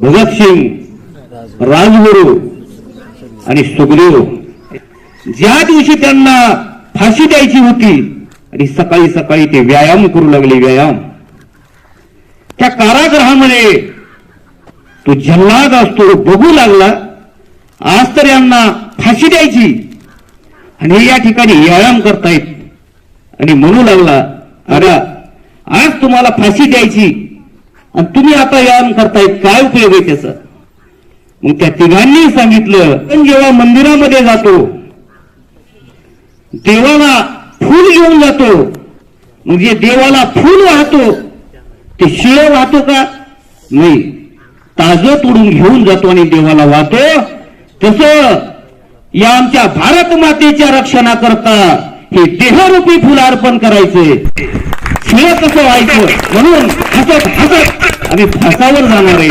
भगतसिंग राजगुरू आणि सुखदेव. ज्या दिवशी त्यांना फाशी द्यायची होती आणि सकाळी सकाळी ते व्यायाम करू लागले व्यायाम. त्या कारागृहामध्ये तो जल्लाद असतो बघू लागला. आज तर यांना फाशी द्यायची. आणि हे या ठिकाणी व्यायाम करतायत. आणि म्हणू लागला अरे आज तुम्हाला फाशी द्यायची. आणि तुम्ही आता व्यायाम करताय काय उपयोग आहे त्याचा? मग त्या तिघांनी सांगितलं पण जेव्हा मंदिरामध्ये जातो देवाला फूल घेऊन जातो म्हणजे देवाला फूल वाहतो ते शिळ वाहतो का? नाही. ताज तोडून घेऊन जातो आणि देवाला वाहतो. तस या आमच्या भारत मातेच्या रक्षणाकरता हे देहरूपी फुल अर्पण करायचे. शिळ कसं व्हायचं? म्हणून हसत हसत. आणि फासावर जाणार आहे.